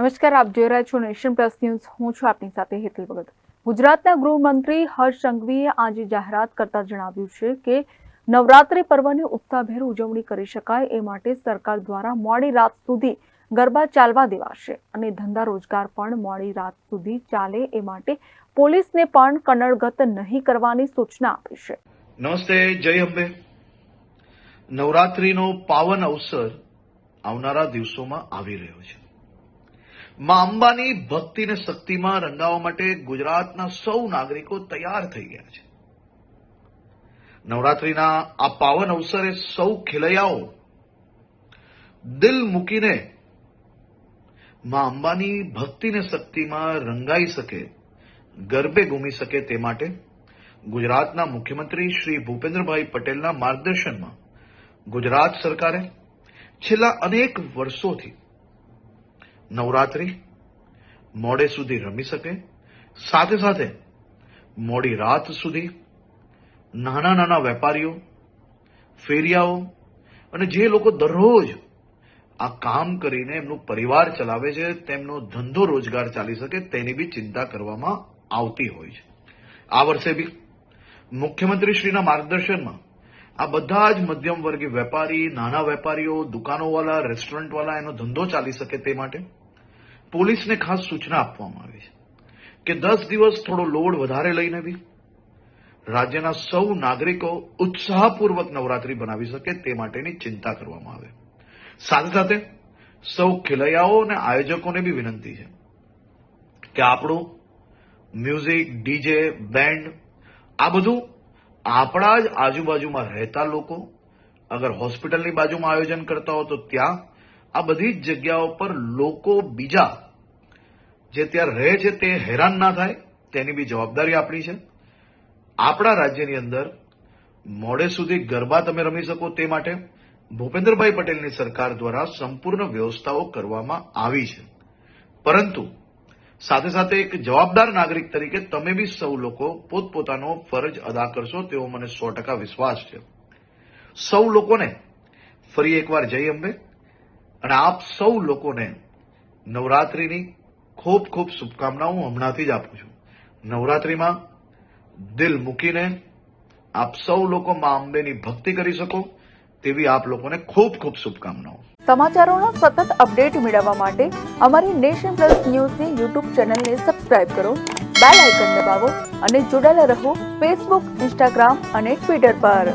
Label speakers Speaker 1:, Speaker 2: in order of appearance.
Speaker 1: નમસ્કાર, આપ જોઈ રહ્યા છો નેશન પ્લસ ન્યૂઝ. હું છું આપની સાથે હેતલ ભગત. ગુજરાતના ગૃહમંત્રી હર્ષ સંઘવીએ આજે જાહેરાત કરતા જણાવ્યું છે કે નવરાત્રિ પર્વની ઉત્સાહભેર ઉજવણી કરી શકાય એ માટે સરકાર દ્વારા મોડી રાત સુધી ગરબા ચાલવા દેવાશે અને ધંધા રોજગાર પણ મોડી રાત સુધી ચાલે એ માટે પોલીસને પણ કનડગત નહીં કરવાની સૂચના આપી છે.
Speaker 2: નમસ્તે, જય અંબે નવરાત્રીનો પાવન અવસર આવનારા દિવસોમાં આવી રહ્યો છે. માં અંબાની ભક્તિને શક્તિમાં રંગાવવા માટે ગુજરાતના સૌ નાગરિકો તૈયાર થઈ ગયા છે. નવરાત્રીના આ પાવન અવસરે સૌ ખેલૈયાઓ દિલ મૂકીને માં અંબાની ભક્તિ અને શક્તિમાં રંગાઈ શકે, ગરબે ગુમી શકે તે માટે ગુજરાતના મુખ્યમંત્રી શ્રી ભૂપેન્દ્રભાઈ પટેલના માર્ગદર્શનમાં ગુજરાત સરકારે છેલ્લા અનેક વર્ષોથી નવરાત્રી, મોડે સુધી રમી શકે, સાથે સાથે મોડી રાત સુધી નાના નાના વેપારીઓ, ફેરિયાઓ અને જે લોકો દરરોજ આ કામ કરીને એમનું પરિવાર ચલાવે છે, તેમનો ધંધો રોજગાર ચાલી શકે તેની બી ચિંતા કરવામાં આવતી હોય છે. આ વર્ષે બી મુખ્યમંત્રીશ્રીના માર્ગદર્શનમાં આ બધા જ મધ્યમ વર્ગીય વેપારી, નાના વેપારીઓ દુકાનોવાળા રેસ્ટોરન્ટવાળા એનો ધંધો ચાલી શકે તે માટે પોલીસને ખાસ સૂચના આપવામાં આવી છે કે દસ દિવસ થોડો લોડ વધારે લઈને બી રાજ્યના સૌ નાગરિકો ઉત્સાહપૂર્વક નવરાત્રી બનાવી શકે તે માટેની ચિંતા કરવામાં આવે. સાથે સાથે સૌ ખેલૈયાઓ અને આયોજકોને બી વિનંતી છે કે આપણું મ્યુઝિક, ડીજે, બેન્ડ આ બધું આપણા જ આજુબાજુમાં રહેતા લોકો અગર હોસ્પિટલની બાજુમાં આયોજન કરતા હો તો ત્યાં આ બધી જ જગ્યાઓ પર લોકો બીજા જે ત્યાં રહે છે તે હેરાન ના થાય, તેની બી જવાબદારી આપણી છે. આપણા રાજ્યની અંદર મોડે સુધી ગરબા તમે રમી શકો તે માટે ભૂપેન્દ્રભાઈ પટેલની સરકાર દ્વારા સંપૂર્ણ વ્યવસ્થાઓ કરવામાં આવી છે. પરંતુ સાથે સાથે એક જવાબદાર નાગરિક તરીકે તમે બી સૌ લોકો પોતપોતાનો ફરજ અદા કરશો તેવો મને સો ટકા વિશ્વાસ છે. સૌ લોકોને ફરી એકવાર જય અંબે. અને આપ સૌ લોકોને નવરાત્રીની ખૂબ ખૂબ શુભકામનાઓ હું હમણાંથી જ આપું છું. નવરાત્રીમાં દિલ મૂકીને આપ સૌ લોકો મા અંબેની ભક્તિ કરી શકો તેવી આપ લોકોને ખૂબ ખૂબ શુભકામનાઓ.
Speaker 1: સમાચારોના સતત અપડેટ મેળવવા માટે અમારી નેશન પ્લસ ન્યૂઝની યુટ્યુબ ચેનલને સબસ્ક્રાઇબ કરો, બેલ આઇકન દબાવો અને જોડાયેલા રહો ફેસબુક, ઇન્સ્ટાગ્રામ અને ટ્વિટર પર.